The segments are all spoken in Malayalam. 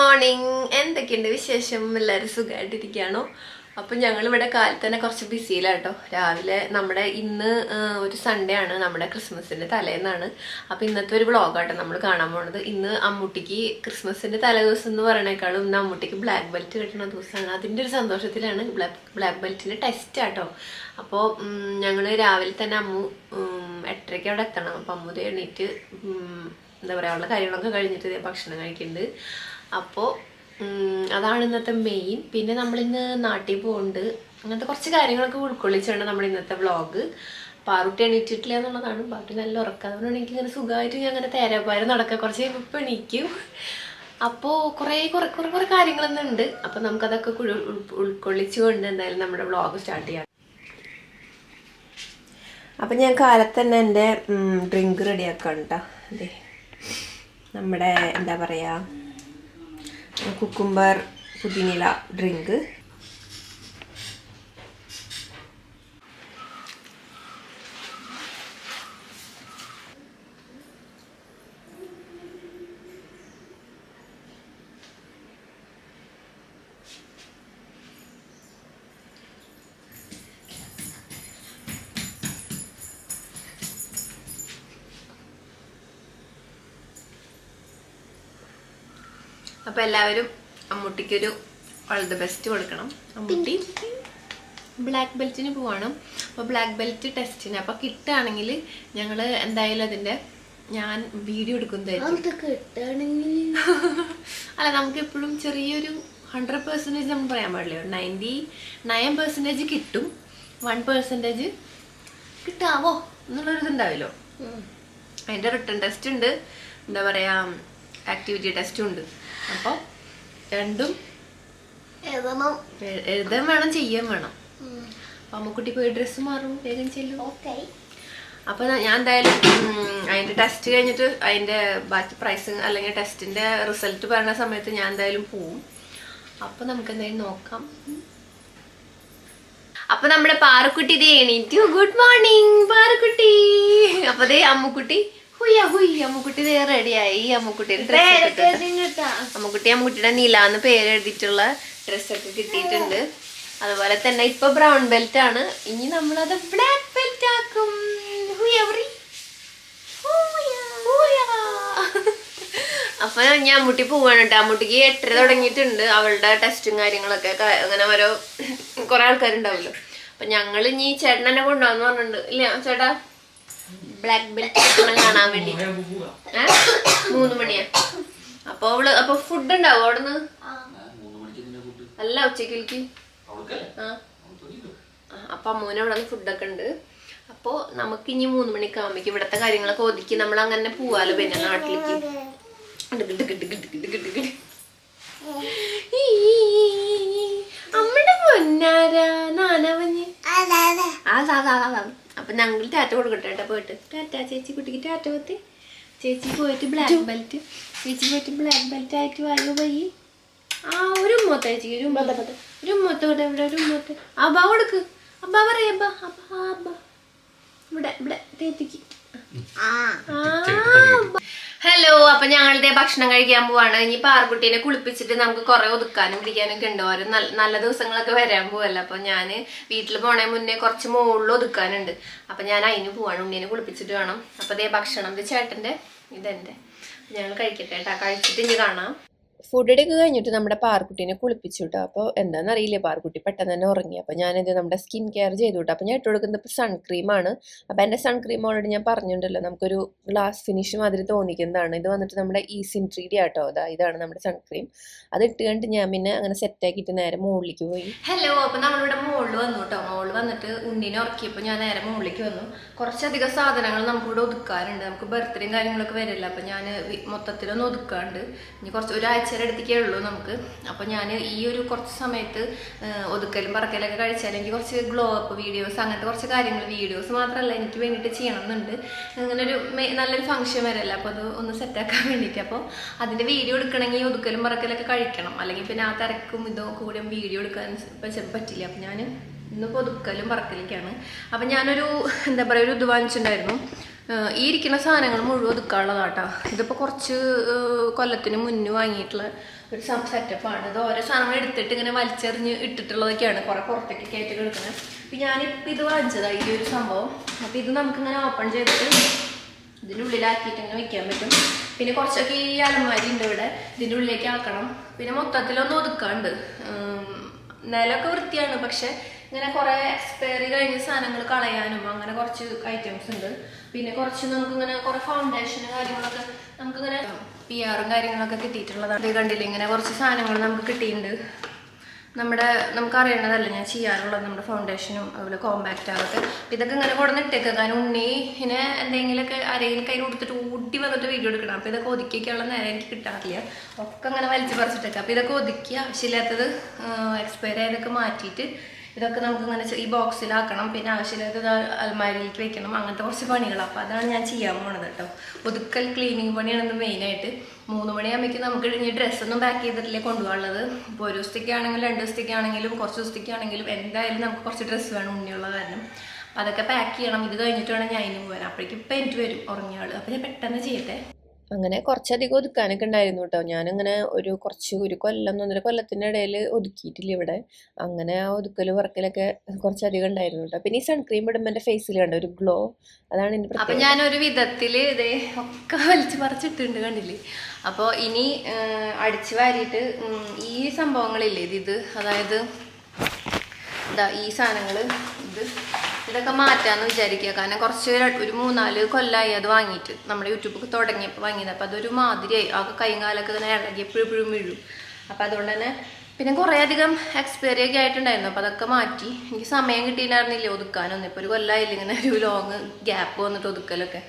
മോർണിംഗ് എന്തൊക്കെയുണ്ട് വിശേഷം? എല്ലാവരും സുഖമായിട്ടിരിക്കുകയാണോ അപ്പം ഞങ്ങൾ ഇവിടെ കാലത്ത് തന്നെ കുറച്ച് ബിസിയിലാട്ടോ രാവിലെ നമ്മുടെ ഇന്ന് ഒരു സൺഡേ ആണ് നമ്മുടെ ക്രിസ്മസിന്റെ തലേന്നാണ്. അപ്പം ഇന്നത്തെ ഒരു വ്ളോഗാട്ടോ നമ്മൾ കാണാൻ പോണത്. ഇന്ന് അമ്മൂട്ടിക്ക് ക്രിസ്മസിന്റെ തലേ ദിവസം എന്ന് പറയണേക്കാളും ഇന്ന് അമ്മൂട്ടിക്ക് ബ്ലാക്ക് ബെൽറ്റ് കിട്ടുന്ന ദിവസമാണ്. അതിന്റെ ഒരു സന്തോഷത്തിലാണ് ബ്ലാക്ക് ബ്ലാക്ക് ബെൽറ്റിന്റെ ടെസ്റ്റ് ആട്ടോ. അപ്പോൾ ഞങ്ങൾ രാവിലെ തന്നെ അമ്മു എട്ടരയ്ക്ക് അവിടെ എത്തണം. അപ്പം അമ്മു എണീറ്റ് എന്താ പറയുക ഉള്ള കാര്യങ്ങളൊക്കെ കഴിഞ്ഞിട്ട് ഭക്ഷണം കഴിക്കുന്നുണ്ട് അപ്പോൾ അതാണ് ഇന്നത്തെ മെയിൻ പിന്നെ നമ്മളിന്ന് നാട്ടിൽ പോകുന്നുണ്ട് അങ്ങനത്തെ കുറച്ച് കാര്യങ്ങളൊക്കെ ഉൾക്കൊള്ളിച്ചാണ് നമ്മുടെ ഇന്നത്തെ വ്ളോഗ് പാറുട്ടി എണീറ്റിട്ടില്ല എന്നുള്ളതാണ്. ബാക്കി നല്ല ഉറക്കം. അതുകൊണ്ട് എനിക്ക് ഇങ്ങനെ സുഖമായിട്ട് ഞാൻ അങ്ങനെ തേരാപ്പാരം നടക്കുക കുറച്ച് ഇപ്പം എണീക്കും. അപ്പോൾ കുറേ കുറേ കുറേ കുറേ കാര്യങ്ങളൊന്നും ഉണ്ട്. അപ്പോൾ നമുക്കതൊക്കെ ഉൾ- ഉൾ- ഉൾക്കൊള്ളിച്ചുകൊണ്ട് എന്തായാലും നമ്മുടെ വ്ളോഗ് സ്റ്റാർട്ട് ചെയ്യാം. അപ്പം ഞാൻ കാലത്ത് തന്നെ എന്റെ ഡ്രിങ്ക് റെഡിയാക്കാം കേട്ടോ അതെ നമ്മുടെ എന്താ പറയുക കുക്കുംബർ പുതിനില ഡ്രിങ്ക് അപ്പോൾ എല്ലാവരും അമ്മൂട്ടിക്കൊരു ഓൾ ദി ബെസ്റ്റ് കൊടുക്കണം. അമ്മൂട്ടി ബ്ലാക്ക് ബെൽറ്റിന് പോവാണ്. അപ്പോൾ ബ്ലാക്ക് ബെൽറ്റ് ടെസ്റ്റിന് അപ്പോൾ കിട്ടുകയാണെങ്കിൽ ഞങ്ങൾ എന്തായാലും അതിന്റെ ഞാൻ വീഡിയോ എടുക്കുന്നതായിരിക്കും. കിട്ടുകയാണെങ്കിൽ അല്ല നമുക്ക് എപ്പോഴും ചെറിയൊരു ഹൺഡ്രഡ് പെർസെന്റേജ് നമ്മൾ പറയാൻ പാടില്ല? നയന്റി നയൻ പെർസെന്റേജ് കിട്ടും. വൺ പെർസെന്റേജ് കിട്ടാവോ? എന്നുള്ളൊരു ഇതുണ്ടാവില്ലോ. അതിന്റെ റിട്ടേൺ ടെസ്റ്റ് ഉണ്ട്. എന്താ പറയുക ആക്ടിവിറ്റി ടെസ്റ്റും ഉണ്ട്. അപ്പോൾ രണ്ടും എഴുതാൻ വേണം ചെയ്യാൻ വേണം. അപ്പൊ അമ്മക്കുട്ടി പോയി ഡ്രസ്സ് മാറും. വേഗം ചെല്ലും. അപ്പൊ ഞാൻ എന്തായാലും അതിന്റെ ടെസ്റ്റ് കഴിഞ്ഞിട്ട് അതിന്റെ ബാക്കി പ്രൈസ് അല്ലെങ്കിൽ ടെസ്റ്റിന്റെ റിസൾട്ട് പറയുന്ന സമയത്ത് ഞാൻ എന്തായാലും പോവും. അപ്പൊ നമുക്ക് എന്തായാലും നോക്കാം. അപ്പൊ നമ്മുടെ പാറക്കുട്ടി ദേ എണീറ്റു. ഗുഡ് മോർണിംഗ് പാറക്കുട്ടി. അപ്പൊ ദേ അമ്മുക്കുട്ടി അമ്മുക്കുട്ടി റെഡിയായി അമ്മുക്കുട്ടിയുടെ ഡ്രസ് അമ്മുക്കുട്ടി അമ്മുക്കുട്ടിയുടെ നീലാന്ന് പേര് എഴുതിയിട്ടുള്ള ഡ്രസ്സൊക്കെ കിട്ടിയിട്ടുണ്ട്. അതുപോലെ തന്നെ ഇപ്പൊ ബ്രൗൺ ബെൽറ്റ് ആണ്. ഇനി നമ്മളത് ബ്ലാക്ക് ബെൽറ്റ് ആക്കും. അപ്പൊ ഞാൻ അമ്മൂട്ടി പോവാണ് കേട്ടോ. അമ്മൂട്ടിക്ക് എട്ടര തുടങ്ങിയിട്ടുണ്ട്. അവളുടെ ടെസ്റ്റും കാര്യങ്ങളൊക്കെ അങ്ങനെ ഓരോ കുറെ ആൾക്കാരുണ്ടാവുമല്ലോ അപ്പൊ ഞങ്ങൾ ഇനി ചേട്ടൻ എന്നെ കൊണ്ടുപോകാന്ന് പറഞ്ഞിട്ടുണ്ട്. ഇല്ല ചേട്ടാ? ബ്ലാക്ക് ബെൽറ്റ് കാണാൻ വേണ്ടി? മൂന്ന് മണിയാ. അപ്പൊ അവൾ അപ്പൊ ഫുഡ് ഉണ്ടാവും അവിടുന്ന്? അല്ല ഉച്ചക്കിലേക്ക് എനിക്ക് അപ്പൊ അമ്മൂന് അവിടെ ഫുഡൊക്കെ ഉണ്ട്. അപ്പോ നമുക്ക് ഇനി മൂന്ന് മണിക്ക് ആകുമ്പോഴേക്ക് ഇവിടത്തെ കാര്യങ്ങളൊക്കെ ഒതുക്കി നമ്മൾ അങ്ങനെ പോവാലോ പിന്നെ നാട്ടിലേക്ക്. സാ. അങ്കിൾ ടാറ്റ കൊടുക്കട്ടെ കേട്ടോ പോയിട്ട്. ടാറ്റ ചേച്ചി കുട്ടിക്ക് ടാറ്റ കൊത്തി ചേച്ചി പോയിട്ട് ബ്ലാക്ക് ബെൽറ്റ് ചേച്ചി പോയിട്ട് ബ്ലാക്ക് ബെൽറ്റ് ആയിട്ട് വായു പോയി. ആ ഒരു ഉമ്മത്ത ചേച്ചി ഒരു ഉമ്മത്ത. ഒരു ഉമ്മത്ത ഇവിടെ ഇവിടെ ഒരു ഉമ്മത്ത. അബ്ബ കൊടുക്ക്. അബ്ബ പറയ അബ്ബ അബ്ബ അബ്ബ ഇവിടെ ഇവിടെ തേത്തിക്ക്. ഹലോ അപ്പൊ ഞങ്ങളുടെ ഭക്ഷണം കഴിക്കാൻ പോവാണ്. ഇനി പാർക്കുട്ടീനെ കുളിപ്പിച്ചിട്ട് നമുക്ക് കുറെ ഒതുക്കാനും പിടിക്കാനും ഒക്കെ ഉണ്ട്. ഓരോ നല്ല ദിവസങ്ങളൊക്കെ വരാൻ പോവല്ലോ? അപ്പൊ ഞാൻ വീട്ടിൽ പോണേ മുന്നേ കുറച്ച് മുകളിൽ ഒതുക്കാനുണ്ട്. അപ്പൊ ഞാൻ അതിന് പോവാണ്. ഉണ്ണീനെ കുളിപ്പിച്ചിട്ട് വേണം. അപ്പൊ ദേ ഭക്ഷണം ചേട്ടന്റെ ഇതെന്റെ. ഞങ്ങൾ കഴിക്കട്ടെ കേട്ടാ. കഴിച്ചിട്ട് ഇനി കാണാം. ഫുഡ് ഒക്കെ കഴിഞ്ഞിട്ട് നമ്മുടെ പാർക്കുട്ടീനെ കുളിപ്പിച്ചു കേട്ടോ അപ്പോൾ എന്താണെന്നറിയില്ല പാർക്കുട്ടി പെട്ടെന്ന് തന്നെ ഉറങ്ങി. അപ്പോൾ ഞാനിത് നമ്മുടെ സ്കിൻ കെയർ ചെയ്തു കേട്ടോ അപ്പോൾ ഞാൻ ഇട്ട് കൊടുക്കുന്നത് ഇപ്പോൾ സൺക്രീമാണ് അപ്പോൾ എന്റെ സൺക്രീം ഓൾറെഡി ഞാൻ പറഞ്ഞിട്ടുണ്ടല്ലോ നമുക്കൊരു ഗ്ലാസ് ഫിനിഷ് മാതിരി തോന്നിക്കുന്നതാണ്. ഇത് വന്നിട്ട് നമ്മുടെ ഈ സിൻട്രീഡി ആട്ടോ. അതാ ഇതാണ് നമ്മുടെ സൺക്രീം അത് ഇട്ട് കണ്ടിട്ട് ഞാൻ പിന്നെ അങ്ങനെ സെറ്റ് ആക്കിയിട്ട് നേരെ മുകളിലേക്ക് പോയി. ഹലോ അപ്പോൾ നമ്മളിവിടെ മുകളിൽ വന്നു കേട്ടോ മുകളിൽ വന്നിട്ട് ഉണ്ണിനെ ഉറക്കിയപ്പോൾ ഞാൻ നേരെ മുകളിലേക്ക് വന്നു. കുറച്ചധികം സാധനങ്ങൾ നമുക്കിവിടെ ഒതുക്കാറുണ്ട് നമുക്ക് ബർത്ത്ഡേയും കാര്യങ്ങളൊക്കെ വരില്ല? അപ്പോൾ ഞാൻ മൊത്തത്തിലൊന്ന് ഒതുക്കാണ്ട്. ഇനി കുറച്ച് ഒരാഴ്ചയുടെ അടുത്തേക്കേ ഉള്ളൂ നമുക്ക്. അപ്പോൾ ഞാൻ ഈ ഒരു കുറച്ച് സമയത്ത് ഒതുക്കലും പറക്കലൊക്കെ കഴിച്ചാൽ എനിക്ക് കുറച്ച് ഗ്ലോ അപ്പ് വീഡിയോസ് അങ്ങനത്തെ കുറച്ച് കാര്യങ്ങൾ വീഡിയോസ് മാത്രമല്ല എനിക്ക് വേണ്ടിയിട്ട് ചെയ്യണം എന്നുണ്ട് അങ്ങനെ ഒരു മെ- നല്ലൊരു ഫംഗ്ഷൻ വരല്ല? അപ്പോൾ അത് ഒന്ന് സെറ്റാക്കാൻ വേണ്ടിയിട്ട്. അപ്പോൾ അതിന്റെ വീഡിയോ എടുക്കണമെങ്കിൽ ഒതുക്കലും പറക്കലൊക്കെ കഴിക്കണം. അല്ലെങ്കിൽ പിന്നെ ആ തിരക്കും ഇതോ കൂടെ വീഡിയോ എടുക്കാൻ പറ്റ- പറ്റില്ല. അപ്പം ഞാൻ ഇന്ന് പൊതുക്കലും പറക്കലേക്കാണ് അപ്പം ഞാനൊരു എന്താ പറയുക ഒരു ഇത് വാങ്ങിച്ചിട്ടുണ്ടായിരുന്നു. ഈ ഇരിക്കുന്ന സാധനങ്ങൾ മുഴുവൻ ഒതുക്കാനുള്ളതാട്ടോ ഇതിപ്പോൾ കുറച്ച് കൊല്ലത്തിന് മുന്നേ വാങ്ങിയിട്ടുള്ള ഒരു സെറ്റപ്പാണ് ഇത് ഓരോ സാധനങ്ങൾ എടുത്തിട്ട് ഇങ്ങനെ വലിച്ചെറിഞ്ഞ് ഇട്ടിട്ടുള്ളതൊക്കെയാണ് കുറെ പുറത്തേക്ക് കയറ്റി കിടക്കുന്നത്. അപ്പം ഞാനിപ്പോൾ ഇത് വാങ്ങിച്ചതാണ് ഈ ഒരു സംഭവം. അപ്പോൾ ഇത് നമുക്കിങ്ങനെ ഓപ്പൺ ചെയ്തിട്ട് ഇതിന്റെ ഉള്ളിലാക്കിയിട്ട് ഇങ്ങനെ വെക്കാൻ പറ്റും. പിന്നെ കുറച്ചൊക്കെ ഈ അലമാരി ഉണ്ട് ഇവിടെ. ഇതിന്റെ ഉള്ളിലേക്ക് ആക്കണം. പിന്നെ മൊത്തത്തിലൊന്നും ഒതുക്കാണ്ട്. നിലമൊക്കെ വൃത്തിയാണ്. പക്ഷെ ഇങ്ങനെ കുറേ എക്സ്പയറി കഴിഞ്ഞ സാധനങ്ങൾ കളയാനും അങ്ങനെ കുറച്ച് ഐറ്റംസ് ഉണ്ട്. പിന്നെ കുറച്ച് നമുക്ക് ഇങ്ങനെ കുറേ ഫൗണ്ടേഷൻ കാര്യങ്ങളൊക്കെ നമുക്കിങ്ങനെ പി ആറും കാര്യങ്ങളൊക്കെ കിട്ടിയിട്ടുള്ളതാണ്. ഇത് കണ്ടില്ല? ഇങ്ങനെ കുറച്ച് സാധനങ്ങൾ നമുക്ക് കിട്ടിയിട്ടുണ്ട്. നമ്മുടെ നമുക്ക് അറിയേണ്ടതല്ല ഞാൻ ചെയ്യാറുള്ളത് നമ്മുടെ ഫൗണ്ടേഷനും അതുപോലെ കോമ്പാക്റ്റ് ആകട്ടെ ഇതൊക്കെ ഇങ്ങനെ കൊടുന്ന് ഇട്ടേക്കുക കാരണം ഉണ്ണീനെ എന്തെങ്കിലുമൊക്കെ ആരെങ്കിലും കയ്യിൽ കൊടുത്തിട്ട് ഊട്ടി വന്നിട്ട് വീഡിയോ എടുക്കണം. അപ്പോൾ ഇതൊക്കെ ഒതുക്കിയൊക്കെയുള്ള നേരം എനിക്ക് കിട്ടാറില്ല. ഒക്കെ അങ്ങനെ വലിച്ചു പറിച്ചിട്ടേക്കുക അപ്പോൾ ഇതൊക്കെ ഒതുക്കി ആവശ്യമില്ലാത്തത് എക്സ്പയർ ആയതൊക്കെ മാറ്റിയിട്ട് ഇതൊക്കെ നമുക്ക് ഇങ്ങനെ ഈ ബോക്സിലാക്കണം പിന്നെ ആവശ്യമില്ലാത്ത അൽമാരിയിലേക്ക് വെക്കണം അങ്ങനത്തെ കുറച്ച് പണികൾ അപ്പോൾ അതാണ് ഞാൻ ചെയ്യാൻ പോണത് കേട്ടോ. ഒതുക്കൽ ക്ലീനിങ് പണിയാണ് മെയിനായിട്ട് മൂന്ന് മണിയാകുമ്പോഴേക്കും നമുക്ക് ഇനി ഡ്രസ്സൊന്നും പാക്ക് ചെയ്തിട്ടില്ലേ കൊണ്ടുപോകാനുള്ളത്. ഇപ്പോൾ ഒരു ദിവസത്തേക്കാണെങ്കിലും രണ്ട് ദിവസത്തേക്കാണെങ്കിലും കുറച്ച് ദിവസത്തേക്കാണെങ്കിലും എന്തായാലും നമുക്ക് കുറച്ച് ഡ്രസ്സ് വേണം ഉണ്ണിയുള്ള കാരണം. അപ്പോൾ അതൊക്കെ പാക്ക് ചെയ്യണം. ഇത് കഴിഞ്ഞിട്ട് വേണം ഞാൻ ഇനി പോകാൻ. അപ്പോഴേക്കും ഇപ്പം എനിക്ക് വരും ഉറങ്ങിയ ആൾ അപ്പോൾ ഞാൻ പെട്ടെന്ന് ചെയ്യട്ടെ? അങ്ങനെ കുറച്ചധികം ഒതുക്കാനൊക്കെ ഉണ്ടായിരുന്നു കേട്ടോ. ഞാനിങ്ങനെ ഒരു കുറച്ച് ഒരു കൊല്ലം ഒന്നര കൊല്ലത്തിന്റെ ഇടയിൽ ഒതുക്കിയിട്ടില്ല ഇവിടെ. അങ്ങനെ ആ ഒതുക്കൽ വർക്കിലൊക്കെ കുറച്ചധികം ഉണ്ടായിരുന്നു കേട്ടോ. പിന്നെ ഈ സൺക്രീം ഇടുമ്പോൾ എന്റെ ഫേസിൽ കണ്ട ഒരു ഗ്ലോ അതാണ് എന്റെ അപ്പം ഞാനൊരു വിധത്തിൽ ഇതേ ഒക്കെ വലിച്ചു പറിച്ചിട്ടുണ്ട് കണ്ടില്ലേ? അപ്പോൾ ഇനി അടിച്ചു വാരിയിട്ട് ഈ സംഭവങ്ങളില്ലേ ഇത് ഇത് അതായത് എന്താ ഈ സാധനങ്ങൾ ഇത്. ഇതൊക്കെ മാറ്റാന്ന് വിചാരിക്കുക. കാരണം കുറച്ച് ഒരു മൂന്നാൽ കൊല്ലമായി അത് വാങ്ങിയിട്ട്. നമ്മുടെ യൂട്യൂബ് തുടങ്ങിയപ്പോൾ വാങ്ങിയത്. അപ്പോൾ അതൊരു മാതിരിയായി. ആ കൈയും കാലൊക്കെ ഇങ്ങനെ ഇളകി എപ്പോഴും വീഴും. അപ്പോൾ അതുകൊണ്ട് തന്നെ പിന്നെ കുറേ അധികം എക്സ്പയറി ഒക്കെ ആയിട്ടുണ്ടായിരുന്നു. അപ്പോൾ അതൊക്കെ മാറ്റി. എനിക്ക് സമയം കിട്ടിയിട്ടുണ്ടായിരുന്നില്ല ഒതുക്കാനൊന്നും. ഇപ്പോൾ ഒരു കൊല്ലമായില്ല ഇങ്ങനെ ഒരു ലോങ് ഗ്യാപ്പ് വന്നിട്ട് ഒതുക്കലൊക്കെ.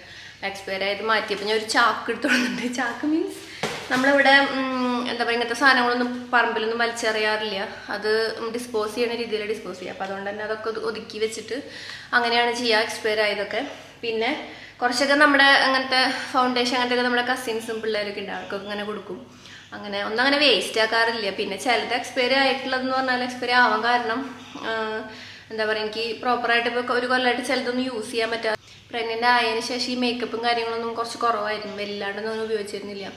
എക്സ്പയർ ആയത് മാറ്റിയപ്പോൾ ഞാൻ ഒരു ചാക്ക് എടുത്തോളുന്നുണ്ട് ചാക്ക് മീൻസ് നമ്മളിവിടെ എന്താ പറയുക ഇങ്ങനത്തെ സാധനങ്ങളൊന്നും പറമ്പിലൊന്നും വലിച്ചെറിയാറില്ല. അത് ഡിസ്പോസ് ചെയ്യുന്ന രീതിയിൽ ഡിസ്പോസ് ചെയ്യുക. അപ്പോൾ അതുകൊണ്ട് തന്നെ അതൊക്കെ ഒതുക്കി വെച്ചിട്ട് അങ്ങനെയാണ് ചെയ്യുക എക്സ്പയർ ആയതൊക്കെ. പിന്നെ കുറച്ചൊക്കെ നമ്മുടെ അങ്ങനത്തെ ഫൗണ്ടേഷൻ അങ്ങനത്തെ നമ്മുടെ കസിൻസും പിള്ളേരൊക്കെ ഉണ്ട്. അവർക്കൊക്കെ ഇങ്ങനെ കൊടുക്കും. അങ്ങനെ ഒന്നും അങ്ങനെ വേസ്റ്റ് ആക്കാറില്ല. പിന്നെ ചിലത് എക്സ്പയർ ആയിട്ടുള്ളതെന്ന് പറഞ്ഞാൽ എക്സ്പയർ ആവാൻ കാരണം എന്താ പറയുക എനിക്ക് പ്രോപ്പറായിട്ട് ഇപ്പോൾ ഒരു കൊല്ലമായിട്ട് ചിലതൊന്നും യൂസ് ചെയ്യാൻ പറ്റാതെ പ്രഗ്നന്റ് ആയതിനു ശേഷം ഈ മേക്കപ്പും കാര്യങ്ങളൊന്നും കുറച്ച് കുറവായിരുന്നു. വല്ലാണ്ടൊന്നും ഉപയോഗിച്ചിരുന്നില്ല.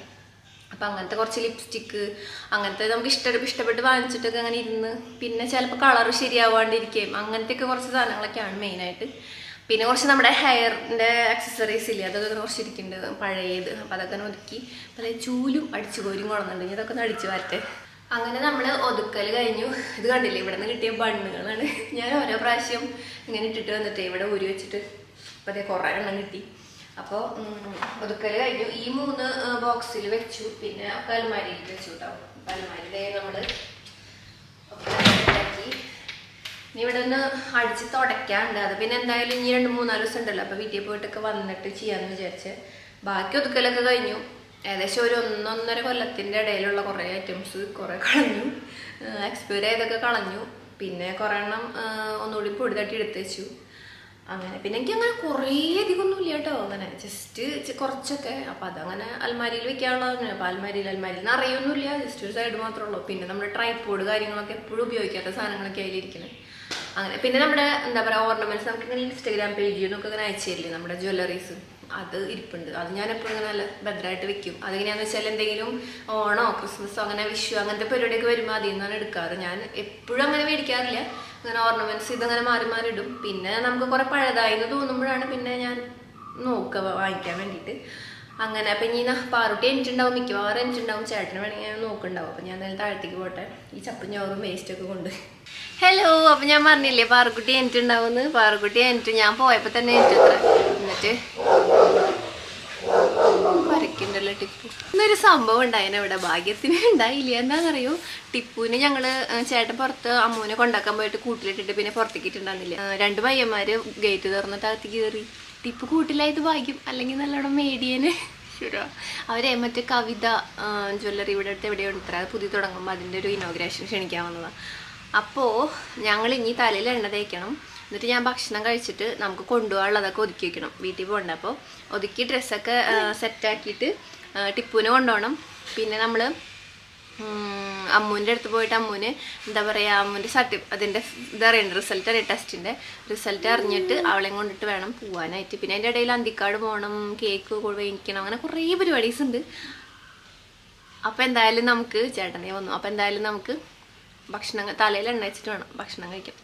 അപ്പം അങ്ങനത്തെ കുറച്ച് ലിപ്സ്റ്റിക്ക് അങ്ങനത്തെ നമുക്ക് ഇഷ്ട ഇഷ്ടപ്പെട്ട് വാങ്ങിച്ചിട്ടൊക്കെ അങ്ങനെ ഇരുന്ന്. പിന്നെ ചിലപ്പോൾ കളർ ശരിയാവാണ്ടിരിക്കുകയും അങ്ങനത്തെയൊക്കെ കുറച്ച് സാധനങ്ങളൊക്കെയാണ് മെയിനായിട്ട് പിന്നെ കുറച്ച് നമ്മുടെ ഹെയറിന്റെ ആക്സസറീസ് ഇല്ലേ? അതൊക്കെ കുറച്ച് ഇരിക്കുന്നുണ്ട്. പഴയത്. അപ്പം അതൊക്കെ ഒതുക്കി. അപ്പം അതായത് ചൂലും അടിച്ചു കോരും കുളന്നുണ്ടെങ്കിൽ അതൊക്കെ ഒന്ന് അടിച്ചു വരട്ടെ. അങ്ങനെ നമ്മൾ ഒതുക്കൽ കഴിഞ്ഞു. ഇത് കണ്ടില്ലേ? ഇവിടെ നിന്ന് കിട്ടിയ ബണ്ണുകളാണ്. ഞാൻ ഓരോ പ്രാവശ്യം ഇങ്ങനെ ഇട്ടിട്ട് വന്നിട്ട് ഇവിടെ ഊരി വെച്ചിട്ട്. അപ്പം അതേ കുറേ എണ്ണം കിട്ടി. അപ്പോൾ ഒതുക്കൽ കഴിഞ്ഞു. ഈ മൂന്ന് ബോക്സിൽ വെച്ചു. പിന്നെ ഒക്കെ അലമാരിയിൽ വെച്ചു കേട്ടോ അപ്പം അലമാരിയുടെ നമ്മൾ ഇനി ഇവിടെ ഒന്ന് അടിച്ച് തുടയ്ക്കാണ്ട് അത് പിന്നെ എന്തായാലും ഇനി രണ്ട് മൂന്നാൽ ദിവസം ഉണ്ടല്ലോ. അപ്പോൾ വീട്ടിൽ പോയിട്ടൊക്കെ വന്നിട്ട് ചെയ്യാന്ന് വിചാരിച്ച്. ബാക്കി ഒതുക്കലൊക്കെ കഴിഞ്ഞു. ഏകദേശം ഒരു ഒന്നൊന്നര കൊല്ലത്തിന്റെ ഇടയിലുള്ള കുറേ ഐറ്റംസ് കുറേ കളഞ്ഞു. എക്സ്പയർ ചെയ്തൊക്കെ കളഞ്ഞു. പിന്നെ കുറേ എണ്ണം ഒന്നുകൂടി പൊടി തട്ടി എടുത്ത് വെച്ചു. അങ്ങനെ. പിന്നെ എനിക്ക് അങ്ങനെ കുറേ അധികം ഒന്നും ഇല്ല കേട്ടോ. അങ്ങനെ ജസ്റ്റ് കുറച്ചൊക്കെ. അപ്പം അതങ്ങനെ അൽമാരിയിൽ വെക്കാനുള്ളതാണ് അപ്പം അൽമാരിയിൽ അൽമാരിയിൽ അറിയൊന്നുമില്ല. ജസ്റ്റ് ഒരു സൈഡ് മാത്രമേ ഉള്ളൂ. പിന്നെ നമ്മുടെ ട്രൈപ്പോഡ് കാര്യങ്ങളൊക്കെ എപ്പോഴും ഉപയോഗിക്കാത്ത സാധനങ്ങളൊക്കെ അതിലിരിക്കുന്നത് അങ്ങനെ. പിന്നെ നമ്മുടെ എന്താ പറയുക ഓർണമെന്റ്സ് നമുക്ക് ഇങ്ങനെ ഇൻസ്റ്റാഗ്രാം പേജിൽ നിന്നൊക്കെ ഇങ്ങനെ അയച്ചു നമ്മുടെ ജ്വല്ലറീസ് അത് ഇരിപ്പുണ്ട്. അത് ഞാൻ എപ്പോഴും ഇങ്ങനെ നല്ല ഭദ്രമായിട്ട് വെക്കും. അതെങ്ങനെയാണെന്ന് വെച്ചാൽ എന്തെങ്കിലും ഓണോ ക്രിസ്മസോ അങ്ങനെ വിഷു അങ്ങനത്തെ പരിപാടിയൊക്കെ വരുമ്പോൾ അതിൽ നിന്നാണ് എടുക്കാറ്. ഞാൻ എപ്പോഴും അങ്ങനെ മേടിക്കാറില്ല. അങ്ങനെ ഓർണമെന്റ്സ് ഇതങ്ങനെ മാറി മാറി ഇടും. പിന്നെ നമുക്ക് കുറെ പഴയതായി എന്ന് തോന്നുമ്പോഴാണ് പിന്നെ ഞാൻ നോക്ക വാങ്ങിക്കാൻ വേണ്ടിയിട്ട്. അങ്ങനെ അപ്പം ഇനി പാറുട്ടി എനിക്കുണ്ടാവും മിക്കവാറും എനിക്കുണ്ടാവും ചേട്ടന് വേണമെങ്കിൽ ഞാൻ നോക്കുന്നുണ്ടാവും. അപ്പം ഞാൻ എന്തായാലും താഴത്തേക്ക് പോട്ടെ. ഈ ചപ്പും ചോറും വേസ്റ്റ് ഒക്കെ കൊണ്ട്. ഹലോ അപ്പം ഞാൻ പറഞ്ഞില്ലേ പാറുക്കുട്ടി എനിക്കുണ്ടാവുമെന്ന് പാറുക്കുട്ടി എനിക്ക് ഞാൻ പോയപ്പോൾ തന്നെ എനിക്കത്ര എന്നിട്ട്? ടിപ്പു ഇന്നൊരു സംഭവം ഉണ്ടായിന് ഇവിടെ. ഭാഗ്യത്തിന് ഉണ്ടായില്ല. എന്താണെന്നറിയോ? ടിപ്പുവിന് ഞങ്ങൾ ചേട്ടൻ പുറത്ത് അമ്മൂനെ കൊണ്ടാക്കാൻ പോയിട്ട് കൂട്ടിലിട്ടിട്ട് പിന്നെ പുറത്തേക്ക് ഇട്ടുണ്ടായിരുന്നില്ല രണ്ട് പയ്യന്മാര് ഗേറ്റ് തുറന്നിട്ട് അകത്ത് കയറി. ടിപ്പ് കൂട്ടിലായത് ഭാഗ്യം. അല്ലെങ്കിൽ നല്ലോണം മേടിയന്. അവരെ മറ്റേ കവിത ജ്വല്ലറി ഇവിടെ അടുത്ത് എവിടെയോ ഉണ്ട്. അത് പുതിയ തുടങ്ങുമ്പോൾ അതിന്റെ ഒരു ഇനോഗ്രേഷൻ ക്ഷണിക്കാൻ വന്നതാണ് അപ്പോൾ ഞങ്ങൾ ഇനി തലയിൽ എണ്ണ തേക്കണം. എന്നിട്ട് ഞാൻ ഭക്ഷണം കഴിച്ചിട്ട് നമുക്ക് കൊണ്ടുപോകാനുള്ളതൊക്കെ ഒതുക്കി വെക്കണം. വീട്ടിൽ പോകണ്ട. അപ്പോൾ ഒതുക്കി ഡ്രസ്സൊക്കെ സെറ്റാക്കിയിട്ട് ടിപ്പുവിനെ കൊണ്ടുപോകണം. പിന്നെ നമ്മൾ അമ്മൂന്റെ അടുത്ത് പോയിട്ട് അമ്മൂന് എന്താ പറയുക അമ്മൂന്റെ സർട്ടി അതിന്റെ ഇതറിയണ്ട റിസൾട്ട് അറിയാം ടെസ്റ്റിന്റെ റിസൾട്ട് അറിഞ്ഞിട്ട് അവളെയും കൊണ്ടിട്ട് വേണം പോകാനായിട്ട് പിന്നെ അതിന്റെ ഇടയിൽ അന്തിക്കാട് പോകണം കേക്ക് വാങ്ങിക്കണം അങ്ങനെ കുറേ പരിപാടീസ് ഉണ്ട്. അപ്പോൾ എന്തായാലും നമുക്ക് ചേട്ടനെ വന്നു. അപ്പോൾ എന്തായാലും നമുക്ക് ഭക്ഷണം തലയിൽ എണ്ണ വെച്ചിട്ട് വേണം ഭക്ഷണം കഴിക്കാം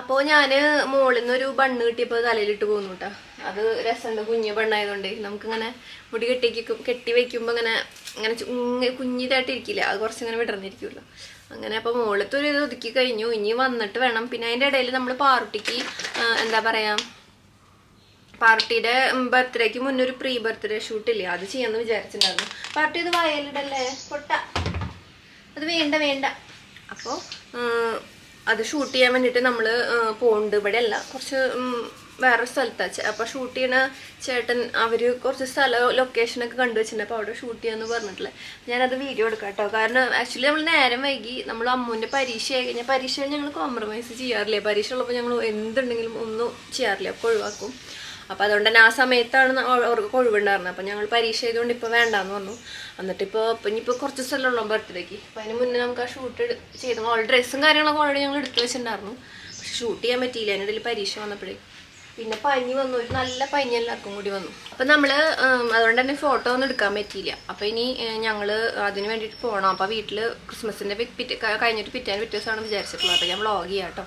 അപ്പോൾ ഞാൻ മുകളിൽ നിന്നൊരു ബണ്ണ് കിട്ടിയപ്പോൾ തലയിലിട്ട് പോകുന്നു കേട്ടോ അത് രസമുണ്ട് കുഞ്ഞ് ബണ്ണായതുകൊണ്ട് നമുക്കിങ്ങനെ മുടി കെട്ടി കെട്ടി വെക്കുമ്പോൾ ഇങ്ങനെ ഇങ്ങനെ ഇങ്ങനെ കുഞ്ഞിതായിട്ടിരിക്കില്ല. അത് കുറച്ചിങ്ങനെ വിടർന്നിരിക്കുമല്ലോ അങ്ങനെ അപ്പോൾ മുകളിലത്തെ ഒരു ഇത് ഒതുക്കി കഴിഞ്ഞു. ഇനി വന്നിട്ട് വേണം. പിന്നെ അതിന്റെ ഇടയിൽ നമ്മൾ പാർട്ടിക്ക് എന്താ പറയാ പാർട്ടിയുടെ ബർത്ത്ഡേക്ക് മുന്നേ ഒരു പ്രീ ബർത്ത്ഡേ ഷൂട്ട് ഇല്ലേ അത് ചെയ്യാന്ന് വിചാരിച്ചിട്ടുണ്ടായിരുന്നു പാർട്ടി ഇത് വയലിടല്ലേ? പൊട്ട. അത് വേണ്ട വേണ്ട. അപ്പോൾ അത് ഷൂട്ട് ചെയ്യാൻ വേണ്ടിയിട്ട് നമ്മൾ പോകുന്നുണ്ട് ഇവിടെ അല്ല കുറച്ച് വേറെ സ്ഥലത്താണ് അപ്പോൾ ഷൂട്ട് ചെയ്യണ ചേട്ടൻ അവർ കുറച്ച് സ്ഥല ലൊക്കേഷനൊക്കെ കണ്ടു വെച്ചിട്ടുണ്ട്. അപ്പോൾ അവിടെ ഷൂട്ട് ചെയ്യാന്ന് പറഞ്ഞിട്ടില്ല. ഞാനത് വീഡിയോ എടുക്കാം കേട്ടോ കാരണം ആക്ച്വലി നമ്മൾ നേരം വൈകി നമ്മൾ അമ്മൂന്റെ പരീക്ഷ ആയി കഴിഞ്ഞാൽ പരീക്ഷ ഞങ്ങൾ കോംപ്രമൈസ് ചെയ്യാറില്ലേ? പരീക്ഷ ഉള്ളപ്പോൾ ഞങ്ങൾ എന്തുണ്ടെങ്കിലും ഒന്നും ചെയ്യാറില്ല? അപ്പോൾ ഒഴിവാക്കും. അപ്പോൾ അതുകൊണ്ട് തന്നെ ആ സമയത്താണ് അവർക്ക് ഒഴിവുണ്ടായിരുന്നത് അപ്പം ഞങ്ങൾ പരീക്ഷ ചെയ്തുകൊണ്ട് ഇപ്പോൾ വേണ്ടാന്ന് പറഞ്ഞു. എന്നിട്ട് ഇപ്പോൾ ഇപ്പം ഇനിയിപ്പോൾ കുറച്ച് സ്ഥലമുള്ള ബർത്ത്ഡേക്ക്. അപ്പം അതിന് മുന്നേ നമുക്ക് ആ ഷൂട്ട് ചെയ്ത്. ഓൾ ഡ്രസ്സും കാര്യങ്ങളൊക്കെ ഓൾറെഡി ഞങ്ങൾ എടുത്തു വെച്ചിട്ടുണ്ടായിരുന്നു. പക്ഷെ ഷൂട്ട് ചെയ്യാൻ പറ്റിയില്ല. അതിന്റെ ഇടയിൽ പരീക്ഷ വന്നപ്പോഴേ. പിന്നെ പനി വന്നു. ഒരു നല്ല പനി എല്ലാവർക്കും കൂടി വന്നു. അപ്പം നമ്മൾ അതുകൊണ്ട് തന്നെ ഫോട്ടോ ഒന്നും എടുക്കാൻ പറ്റിയില്ല. അപ്പം ഇനി ഞങ്ങൾ അതിന് വേണ്ടിയിട്ട് പോകണം അപ്പം വീട്ടിൽ ക്രിസ്മസിന്റെ പിറ്റേ കഴിഞ്ഞിട്ട് പിറ്റേന്ന് പിറ്റേ ദിവസമാണ് വിചാരിച്ചിട്ടുള്ളത് അപ്പം ഞാൻ വ്ളോഗ് ചെയ്യാം കേട്ടോ.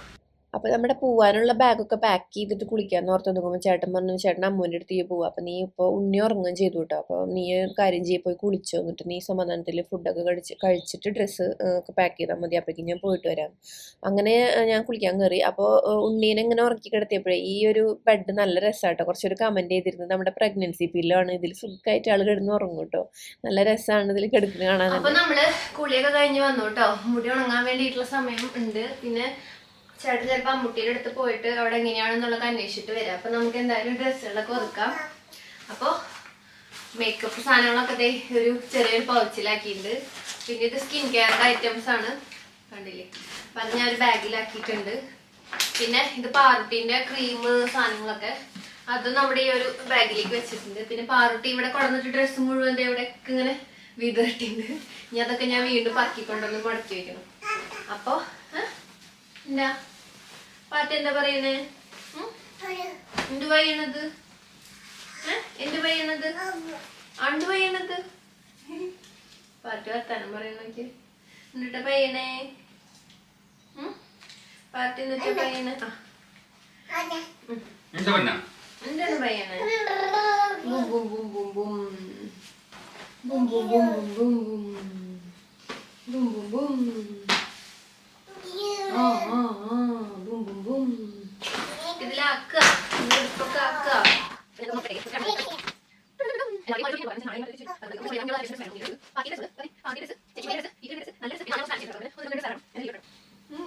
അപ്പോൾ നമ്മുടെ പോവാനുള്ള ബാഗൊക്കെ പാക്ക് ചെയ്തിട്ട് കുളിക്കാന്ന് ഓർത്ത് നോക്കുമ്പോൾ ചേട്ടൻ പറഞ്ഞു ചേട്ടൻ അമ്മൂന്റെ അടുത്തേക്ക് പോവാം. അപ്പോൾ നീ ഇപ്പോൾ ഉണ്ണി ഉറങ്ങുകയും ചെയ്തു കേട്ടോ അപ്പോൾ നീ ഒരു കാര്യം ചെയ്യ പോയി കുളിച്ചോ. എന്നിട്ട് നീ സമാധാനത്തിൽ ഫുഡൊക്കെ കഴിച്ച് കഴിച്ചിട്ട് ഡ്രസ്സ് ഒക്കെ പാക്ക് ചെയ്താൽ മതി. അപ്പോഴേക്കും ഞാൻ പോയിട്ട് വരാം. അങ്ങനെ ഞാൻ കുളിക്കാൻ കയറി അപ്പോൾ ഉണ്ണീനെ ഇങ്ങനെ ഉറക്കി കിടത്തിയപ്പോഴേ ഈ ഒരു ബെഡ് നല്ല രസമാട്ടോ കുറച്ചൊരു കമന്റ് ചെയ്തിരുന്നത് നമ്മുടെ പ്രഗ്നൻസി പില്ലാണ് ഇതിൽ സുഖമായിട്ട് ആൾ കിടന്ന് ഉറങ്ങും കേട്ടോ നല്ല രസമാണ് ഇതിൽ കിടക്കുന്നത് കാണാൻ അപ്പോൾ നമ്മൾ കുളിയൊക്കെ കഴിഞ്ഞ് വന്നു കേട്ടോ മുടി ഉണങ്ങാൻ വേണ്ടിയിട്ടുള്ള സമയം ഉണ്ട്. പിന്നെ ചേട്ടൻ ചിലപ്പോ അമ്മൂട്ടിയുടെ അടുത്ത് പോയിട്ട് അവിടെ എങ്ങനെയാണെന്നുള്ളത് അന്വേഷിച്ചിട്ട് വരാം. അപ്പൊ നമുക്ക് എന്തായാലും ഡ്രസ്സുകളൊക്കെ ഒതുക്കാം. അപ്പൊ മേക്കപ്പ് സാധനങ്ങളൊക്കെ ദേ ഒരു ചെറിയൊരു പൗച്ചിലാക്കിയിട്ടുണ്ട് പിന്നെ ഇത് സ്കിൻ കെയറിന്റെ ഐറ്റംസ് ആണ്. കണ്ടില്ലേ? അപ്പൊ അത് ഞാൻ ഒരു ബാഗിലാക്കിയിട്ടുണ്ട് പിന്നെ ഇത് പാറുട്ടിന്റെ ക്രീം സാധനങ്ങളൊക്കെ. അത് നമ്മുടെ ഈ ഒരു ബാഗിലേക്ക് വെച്ചിട്ടുണ്ട്. പിന്നെ പാറുട്ടി ഇവിടെ കൊടന്നിട്ട് ഡ്രസ്സ് മുഴുവൻ ഇവിടെ ഇങ്ങനെ വിതട്ടിണ്ട് ഇനി അതൊക്കെ ഞാൻ വീണ്ടും പറക്കിക്കൊണ്ടൊന്ന് മടക്കി വെക്കണം. അപ്പൊ ഏ? എന്താ? പാട്ട് എന്താ പറയുന്നേ? എന്ത് പറയണത്? ഏ? എന്ത് പറയുന്നത് അണ്ട് പറയണത്? പാട്ട് വർത്താനം പറയണക്ക് എന്നിട്ട് പയ്യണേ? പാട്ട് എന്നിട്ട് പയ്യണേ എന്താണ് പറയണേ? ബും ബും ബും ബും. ബും ബും ബും ബും ബും ബും. ബും ബും ബും. ഇതിലാക്കുക.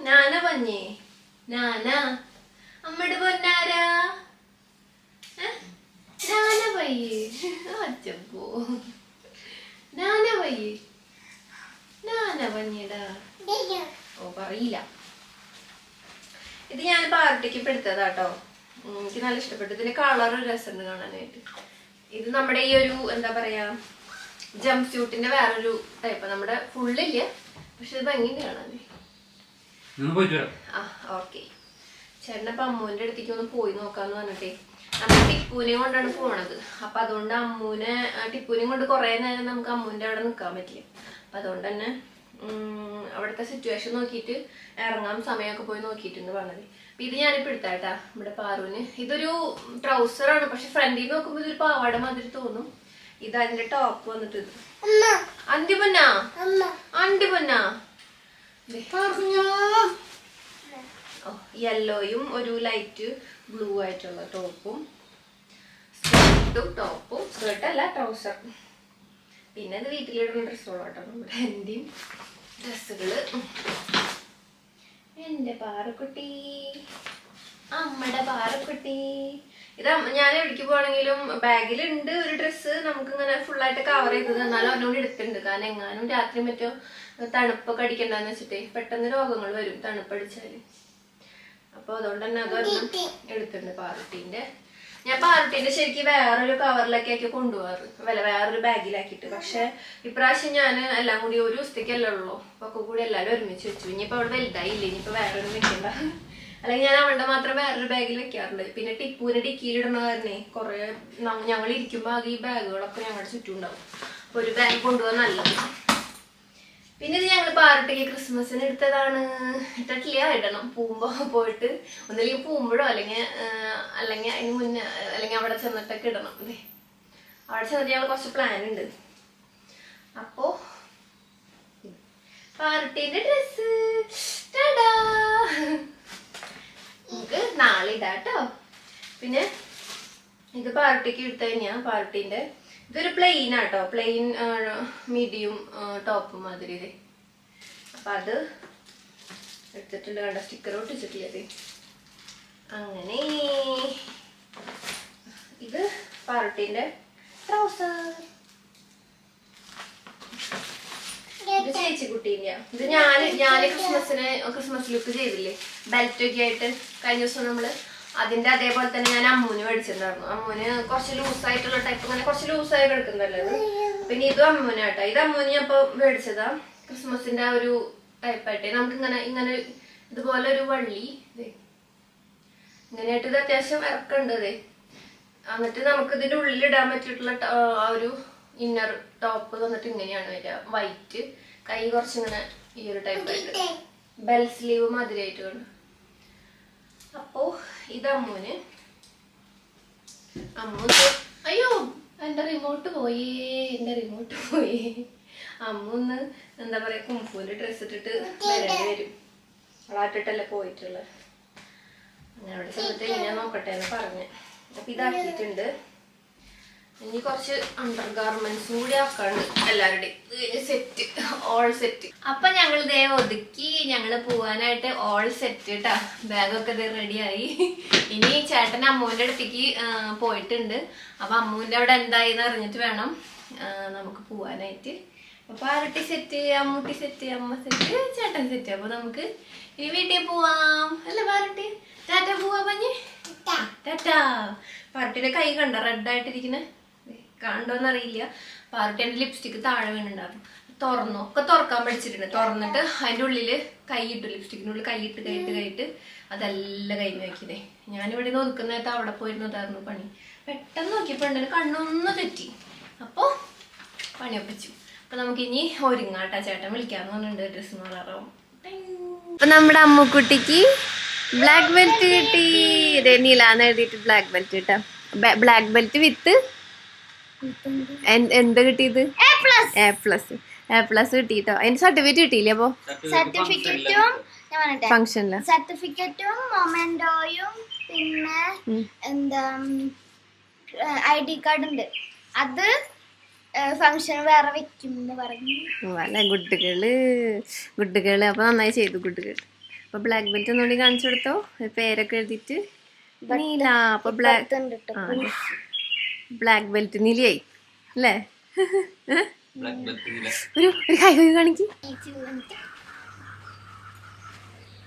നാന പഞ്ഞേ നാന അമ്മയുടെ പൊന്നാരാ ഏ? നാന പയ്യേ അച്ചപ്പോ നാന പയ്യേ നാന പഞ്ഞേടാ ഓ പറയില്ല ഇത് ഞാൻ പാർട്ടിക്ക് ഇപ്പൊ എടുത്തതാട്ടോ എനിക്ക് നല്ല ഇഷ്ടപ്പെട്ടു. ഇതിന്റെ കളർ രസമുണ്ട് കാണാനായിട്ട്. ഇത് നമ്മുടെ ഈ ഒരു എന്താ പറയാ ജംപ് സ്യൂട്ടിന്റെ വേറൊരു ടൈപ്പ് നമ്മുടെ ഫുള്ളില്ല പക്ഷെ ഇത് ഭംഗി കാണാൻ വരാം. ആ ഓക്കെ ചേട്ടനപ്പം അമ്മൂന്റെ അടുത്തേക്ക് ഒന്ന് പോയി നോക്കാന്ന് പറഞ്ഞിട്ടേ. നമ്മൾ ടിപ്പൂനെ കൊണ്ടാണ് പോണത്. അപ്പൊ അതുകൊണ്ട് അമ്മൂനെ ടിപ്പൂനെ കൊണ്ട് കുറെ നേരം നമുക്ക് അമ്മൂന്റെ അവിടെ നിൽക്കാൻ പറ്റില്ല? അപ്പൊ അതുകൊണ്ട് തന്നെ ഉം, അവിടുത്തെ സിറ്റുവേഷൻ നോക്കിയിട്ട് ഇറങ്ങാൻ സമയമൊക്കെ പോയി നോക്കിയിട്ടുണ്ട് പറഞ്ഞത്. അപ്പൊ ഇത് ഞാനിപ്പോ എടുത്താട്ടാ നമ്മുടെ പാറുവിന്. ഇതൊരു ട്രൗസറാണ് ആണ് പക്ഷെ ഫ്രണ്ടിൽ നിന്ന് നോക്കുമ്പോൾ ഇതൊരു പാവാട മാതിരി തോന്നും. ഇത് അതിന്റെ ടോപ്പ് വന്നിട്ട് ഇത്. അന്തി പൊന്നാ? അണ്ടി പൊന്നാ? ദേ. യെല്ലോയും ഒരു ലൈറ്റ് ബ്ലൂ ആയിട്ടുള്ള ടോപ്പും സ്കേർട്ടും ടോപ്പും സ്കേർട്ട് അല്ല ട്രൗസർ പിന്നെ ഇത് വീട്ടിലിടുന്ന ഡ്രസ്സുകളോട്ടോ കേട്ടോ നമ്മുടെ എന്റെയും ഡ്രസ്സുകൾ എന്റെ പാറക്കുട്ടി. അമ്മടെ പാറക്കുട്ടി. ഇത് ഞാൻ എവിടേക്ക് പോകണമെങ്കിലും ബാഗിലുണ്ട് ഒരു ഡ്രസ്സ് നമുക്ക് ഇങ്ങനെ ഫുള്ളായിട്ട് കവർ ചെയ്തത്. എന്നാലും അവനോട് എടുത്തിട്ടുണ്ട്. കാരണം എങ്ങാനും രാത്രി മറ്റോ തണുപ്പൊക്കെ അടിക്കണ്ടെന്ന് വെച്ചിട്ടേ പെട്ടെന്ന് രോഗങ്ങൾ വരും തണുപ്പടിച്ചാൽ. അപ്പൊ അതുകൊണ്ട് തന്നെ അതൊരെണ്ണം എടുത്തിട്ടുണ്ട് പാറുട്ടീന്റെ ഞാൻ പാർട്ടിന്റെ ശരിക്കും വേറൊരു കവറിലൊക്കെ ആക്കി കൊണ്ടുപോകാറ്. വല്ല വേറൊരു ബാഗിലാക്കിയിട്ട്. പക്ഷെ ഇപ്രാവശ്യം ഞാൻ എല്ലാം കൂടി ഒരു ദിവസത്തേക്കല്ലേ ഉള്ളൂ. ഒക്കെ കൂടി എല്ലാവരും ഒരുമിച്ച് വെച്ചു. ഇനിയിപ്പോ അവിടെ വലുതായില്ല? ഇനിയിപ്പോ വേറൊരു വെക്കണ്ട. അല്ലെങ്കിൽ ഞാൻ അവളുടെ മാത്രം വേറൊരു ബാഗിൽ വെക്കാറുണ്ട്. പിന്നെ ടിപ്പൂന് ഡിക്കിയിലിടണ കാരണേ കുറെ ഞങ്ങൾ ഇരിക്കുമ്പോൾ ആകെ ഈ ബാഗുകളൊക്കെ ഞങ്ങളുടെ ചുറ്റും ഉണ്ടാവും. അപ്പൊ ഒരു ബാഗ് കൊണ്ടുപോകാൻ നല്ലത്. ഞങ്ങൾ ക്രിസ്മസിന് എടുത്തതാണ്. ഇട്ടിട്ടില്ല ഇടണം. പോകുമ്പോ പോയിട്ട് ഒന്നില്ലെങ്കിൽ പോകുമ്പോഴോ അല്ലെങ്കിൽ അല്ലെങ്കിൽ അതിന് മുന്നേ അല്ലെങ്കിൽ അവിടെ ചെന്നിട്ടൊക്കെ ഇടണം ദേ. അവിടെ ചെന്നിട്ട് ഞങ്ങൾ കുറച്ച് പ്ലാൻ ഉണ്ട്. അപ്പോ പാർട്ടിന്റെ ഡ്രസ് നമുക്ക് നാളെ ഇടാട്ടോ പിന്നെ ഇത് പാർട്ടിക്ക് എടുത്തു കഴിഞ്ഞാ പാർട്ടിന്റെ ഇതൊരു പ്ലെയിൻ ആട്ടോ പ്ലെയിൻ മീഡിയം ടോപ്പ് മാതിരി അപ്പൊ അത് എടുത്തിട്ടുണ്ട് കണ്ട? സ്റ്റിക്കർ ഒട്ടിച്ചിട്ടില്ല അങ്ങനെ. ഇത് പാർട്ടിന്റെ ട്രൗസർ ചേച്ചി കുട്ടീന്റെ ഇത് ഞാൻ ഞാൻ ക്രിസ്മസിന് ക്രിസ്മസ് ലുക്ക് ചെയ്തില്ലേ? ബെൽറ്റ് ഒക്കെ ആയിട്ട് കഴിഞ്ഞ ദിവസം നമ്മൾ അതിന്റെ അതേപോലെ തന്നെ ഞാൻ അമ്മൂന് മേടിച്ചിട്ടുണ്ടായിരുന്നു. അമ്മൂന് കുറച്ച് ലൂസായിട്ടുള്ള ടൈപ്പ് അങ്ങനെ കുറച്ച് ലൂസായി കിടക്കുന്നതല്ലേ പിന്നെ ഇതും അമ്മൂനാട്ടോ ഇത് അമ്മൂന് ഞാൻ മേടിച്ചതാ. ക്രിസ്മസിന്റെ ആ ഒരു ടൈപ്പായിട്ട് നമുക്ക് ഇങ്ങനെ ഇങ്ങനെ ഇതുപോലെ ഒരു വള്ളി. ഇങ്ങനെയായിട്ട് ഇത് അത്യാവശ്യം ഇറക്കുണ്ട് ഇതേ എന്നിട്ട് നമുക്ക് ഇതിന്റെ ഉള്ളിൽ ഇടാൻ പറ്റിയിട്ടുള്ള ആ ഒരു ഇന്നർ ടോപ്പ് വന്നിട്ട് ഇങ്ങനെയാണ് വരിക. വൈറ്റ് കൈ കുറച്ചിങ്ങനെ ഈ ഒരു ടൈപ്പ് ആയിട്ട്. ബെൽ സ്ലീവ് മാതിരിയായിട്ട് വേണം അപ്പോ ഇത് അമ്മൂന് അമ്മു അയ്യോ എന്റെ റിമോട്ട് പോയി എന്റെ റിമോട്ട് പോയി. അമ്മു ഒന്ന് എന്താ പറയാ കുംഫുവിന്റെ ഡ്രസ് ഇട്ടിട്ട് വരേണ്ടി വരും. അവളാട്ടിട്ടല്ലേ പോയിട്ടുള്ളത്? അങ്ങനെ അവിടെ ചെന്നിട്ട് ഞാൻ നോക്കട്ടെ എന്ന് പറഞ്ഞു. അപ്പൊ ഇതാക്കിയിട്ടുണ്ട്. ഇനി കുറച്ച് അണ്ടർ ഗാർമെന്റ്സും കൂടി ആക്കാണ്ട് എല്ലാവരുടെയും സെറ്റ് ഓൾ സെറ്റ് അപ്പൊ ഞങ്ങൾ ദേ ഒതുക്കി ഞങ്ങൾ പോവാനായിട്ട് ഓൾ സെറ്റ് കേട്ടാ ബാഗൊക്കെ ഇത് റെഡിയായി ഇനി ചേട്ടൻ അമ്മൂന്റെ അടുത്തേക്ക് പോയിട്ടുണ്ട്. അപ്പൊ അമ്മൂന്റെ അവിടെ എന്തായി എന്ന് അറിഞ്ഞിട്ട് വേണം നമുക്ക് പോവാനായിട്ട്. അപ്പൊ ആരട്ടി സെറ്റ് അമ്മൂട്ടി സെറ്റ് അമ്മ സെറ്റ് ചേട്ടൻ സെറ്റ് അപ്പൊ നമുക്ക് ഈ വീട്ടിൽ പോവാം. അല്ലേ പാരട്ടി? ടാറ്റ പോവാ പഞ്ഞ്? ടാറ്റാ. പാരട്ടിയുടെ കൈ കണ്ട? റെഡ് ആയിട്ടിരിക്കുന്ന. കണ്ടോന്നറിയില്ല പാർട്ടിയുടെ ലിപ്സ്റ്റിക്ക് താഴെ വീണുണ്ടായിരുന്നു. തുറന്നു. ഒക്കെ തുറക്കാൻ പഠിച്ചിട്ടുണ്ട്. തുറന്നിട്ട് അതിന്റെ ഉള്ളിൽ കൈയിട്ടു ലിപ്സ്റ്റിക്കിന്റെ ഉള്ളിൽ കൈയിട്ട് കൈയിട്ട് കൈയിട്ട് അതെല്ലാം കഴിഞ്ഞു നോക്കിയതേ. ഞാനിവിടെ നിന്ന് ഒതുക്കുന്ന നേരത്തെ അവിടെ പോയിരുന്നതായിരുന്നു പണി. പെട്ടെന്ന് നോക്കിയപ്പോൾ ഉണ്ടെങ്കിൽ കണ്ണൊന്ന് തെറ്റി. അപ്പോൾ പണി ഒപ്പിച്ചു അപ്പൊ നമുക്ക് ഇനി ഒരുങ്ങാട്ടാ. ചേട്ടൻ വിളിക്കാന്ന് പറഞ്ഞിട്ടുണ്ട് ഡ്രസ്സ് മാറാറാവും അപ്പൊ നമ്മുടെ അമ്മുക്കുട്ടിക്ക് ബ്ലാക്ക് ബെൽറ്റ് കിട്ടി. ഇതേ നീലാന്ന് എഴുതിയിട്ട് ബ്ലാക്ക് ബെൽറ്റ് കിട്ടാ ബ്ലാക്ക് ബെൽറ്റ് വിത്ത് എന്ത് കിട്ടിയത്? എ പ്ലസ് എ പ്ലസ് കിട്ടിട്ടോ അതിന്റെ സർട്ടിഫിക്കറ്റ് കിട്ടിയില്ലേ അപ്പൊ? സർട്ടിഫിക്കറ്റും ഫംഗ്ഷനിൽ സർട്ടിഫിക്കറ്റും മൊമെന്റോയും പിന്നെ എന്താ ഐ ഡി കാർഡ് ഉണ്ട് അത് ഫംഗ്ഷൻ വേറെ വെക്കും എന്ന് പറഞ്ഞു അല്ല ഗുഡുകൾ ഗുഡുകൾ അപ്പൊ നന്നായി ചെയ്തു ഗുഡുകൾ അപ്പൊ ബ്ലാക്ക് ബെൽറ്റ് ഒന്നുകൂടി കാണിച്ചു കൊടുത്തോ? പേരൊക്കെ എഴുതിയിട്ട്. നീല അപ്പൊ ബ്ലാക്ക്. ബ്ലാക്ക് ബെൽറ്റ് നീലയായി അല്ലേ? ബ്ലാക്ക് ബെൽറ്റ് ഒരു ഒരു കൈ കൈ കാണിക്ക്.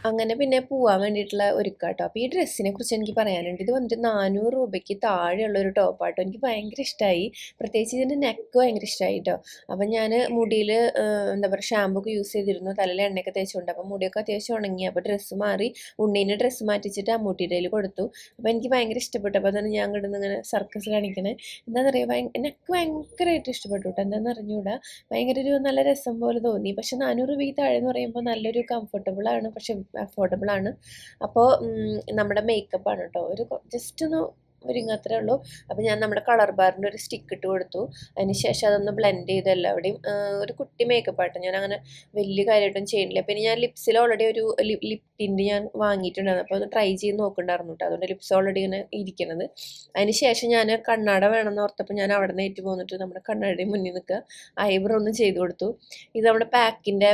അങ്ങനെ പിന്നെ പോവാൻ വേണ്ടിയിട്ടുള്ള ഒരുക്കാട്ടോ. അപ്പോൾ ഈ ഡ്രസ്സിനെ കുറിച്ച് എനിക്ക് പറയാനുണ്ട്. ഇത് വന്നിട്ട് നാനൂറ് രൂപയ്ക്ക് താഴെയുള്ള ഒരു ടോപ്പാട്ടോ എനിക്ക് ഭയങ്കര ഇഷ്ടമായി പ്രത്യേകിച്ച് ഇതിന്റെ നെക്ക് ഭയങ്കര ഇഷ്ടമായി കേട്ടോ അപ്പം ഞാൻ മുടിയിൽ എന്താ പറയുക ഷാമ്പു ഒക്കെ യൂസ് ചെയ്തിരുന്നു. തലയിൽ എണ്ണയൊക്കെ തേച്ചുകൊണ്ട്. അപ്പോൾ മുടിയൊക്കെ അത്യാവശ്യം ഉണങ്ങി. അപ്പോൾ ഡ്രസ്സ് മാറി ഉണ്ണീനെ ഡ്രസ്സ് മാറ്റിച്ചിട്ട് അമ്മൂട്ടിയുടെ കയ്യിൽ കൊടുത്തു. അപ്പോൾ എനിക്ക് ഭയങ്കര ഇഷ്ടപ്പെട്ടു. അപ്പോൾ തന്നെ ഞാൻ കിടന്ന് ഇങ്ങനെ സർക്കസ് കാണിക്കണേ. അറിയാം ഭയങ്കര നെക്ക് ഭയങ്കരമായിട്ട് ഇഷ്ടപ്പെട്ടു കേട്ടോ എന്താണെന്ന് അറിഞ്ഞുകൂടാ ഭയങ്കര ഒരു നല്ല രസം പോലെ തോന്നി. പക്ഷെ നാനൂറ് രൂപയ്ക്ക് താഴെ എന്ന് പറയുമ്പോൾ നല്ലൊരു കംഫർട്ടബിൾ ആണ്. പക്ഷെ അഫോർഡബിൾ ആണ്. അപ്പോൾ നമ്മുടെ മേക്കപ്പ് ആണ് കേട്ടോ ഒരു ജസ്റ്റ് ഒന്ന് ഒരുങ്ങാത്രേ ഉള്ളൂ. അപ്പോൾ ഞാൻ നമ്മുടെ കളർ ബാറിന്റെ ഒരു സ്റ്റിക്ക് ഇട്ട് കൊടുത്തു. ശേഷം അതൊന്ന് ബ്ലെൻഡ് ചെയ്ത് എല്ലാവിടെയും ഒരു കുട്ടി മേക്കപ്പ് ആട്ടോ. ഞാൻ അങ്ങനെ വലിയ കാര്യമായിട്ടൊന്നും ചെയ്യുന്നില്ല പിന്നെ ഞാൻ ലിപ്സിൽ ഓൾറെഡി ഒരു ലിപ് ടിന്റ് ഞാൻ വാങ്ങിയിട്ടുണ്ടായിരുന്നു. അപ്പോൾ ഒന്ന് ട്രൈ ചെയ്ത് നോക്കുന്നുണ്ടായിരുന്നു കേട്ടോ അതുകൊണ്ട് ലിപ്സ് ഓൾറെഡി ഇങ്ങനെ ഇരിക്കണത്. അതിന് ശേഷം ഞാൻ കണ്ണാട വേണമെന്ന് ഓർത്തപ്പോൾ ഞാൻ അവിടെ നിന്ന് ഏറ്റു പോന്നിട്ട് നമ്മുടെ കണ്ണാടയുടെ മുന്നിൽ നിൽക്കുക. ഐബ്രോ ഒന്ന് ചെയ്ത് കൊടുത്തു. ഇത് നമ്മുടെ പാക്കിന്റെ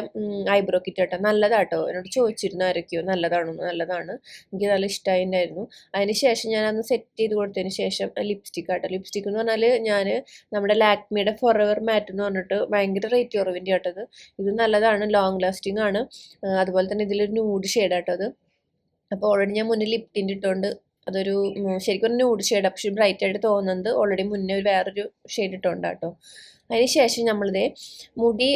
ഐബ്രോ കിറ്റ് കേട്ടോ നല്ലതാട്ടോ. എന്നോട് ചോദിച്ചിരുന്നു ആരൊക്കെയോ. നല്ലതാണോ? നല്ലതാണ്. എനിക്ക് നല്ല ഇഷ്ടമായിട്ടുണ്ടായിരുന്നു അതിന് ശേഷം ഞാൻ അന്ന് സെറ്റ് ചെയ്ത് കൊടുത്തതിന് ശേഷം ലിപ്സ്റ്റിക് ആട്ടോ. ലിപ്സ്റ്റിക് എന്ന് പറഞ്ഞാൽ ഞാൻ നമ്മുടെ ലാക്മിയുടെ ഫോറെവർ മാറ്റ് എന്ന് പറഞ്ഞിട്ട് ഭയങ്കര റേറ്റ് കുറവിന്റെ ആട്ടത് ഇത് നല്ലതാണ്. ലോങ് ലാസ്റ്റിംഗ് ആണ്. അതുപോലെ തന്നെ ഇതിലൊരു ന്യൂഡ് ഷെയ്ഡ് ആട്ടോ അത്. അപ്പോൾ ഓൾറെഡി ഞാൻ മുന്നിൽ ലിപ് ഇട്ടുകൊണ്ട് അതൊരു ശരിക്കും ഒരു ന്യൂഡ് ഷെയ്ഡ് പക്ഷേ ബ്രൈറ്റ് ആയിട്ട് തോന്നുന്നത് ഓൾറെഡി മുന്നേ ഒരു വേറൊരു ഷെയ്ഡ് ഇട്ടുകൊണ്ട് കേട്ടോ അതിന് ശേഷം നമ്മളിതേ മുടി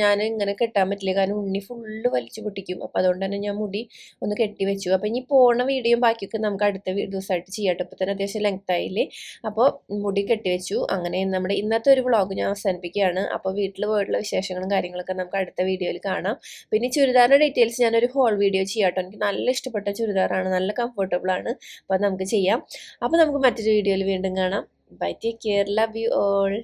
ഞാൻ ഇങ്ങനെ കെട്ടാൻ പറ്റില്ല. കാരണം ഉണ്ണി ഫുള്ള് വലിച്ചു പൊട്ടിക്കും. അപ്പോൾ അതുകൊണ്ട് തന്നെ ഞാൻ മുടി ഒന്ന് കെട്ടി വെച്ചു. അപ്പോൾ ഇനി പോണ വീഡിയോയും ബാക്കിയൊക്കെ നമുക്ക് അടുത്ത ദിവസമായിട്ട് ചെയ്യാം അപ്പോൾ തന്നെ അത്യാവശ്യം ലെങ്ത് ആയില്ലേ? അപ്പോൾ മുടി കെട്ടി വെച്ചു. അങ്ങനെ നമ്മുടെ ഇന്നത്തെ ഒരു വ്ളോഗ് ഞാൻ അവസാനിപ്പിക്കുകയാണ്. അപ്പോൾ വീട്ടിൽ പോയിട്ടുള്ള വിശേഷങ്ങളും കാര്യങ്ങളൊക്കെ നമുക്ക് അടുത്ത വീഡിയോയിൽ കാണാം. പിന്നെ ചുരിദാറിന്റെ ഡീറ്റെയിൽസ് ഞാനൊരു ഹോൾ വീഡിയോ ചെയ്യാം കേട്ടോ എനിക്ക് നല്ല ഇഷ്ടപ്പെട്ട ചുരിദാറാണ്. നല്ല കംഫർട്ടബിൾ ആണ്. അപ്പോൾ നമുക്ക് ചെയ്യാം. അപ്പോൾ നമുക്ക് മറ്റൊരു വീഡിയോയിൽ വീണ്ടും കാണാം. Bye take care love you all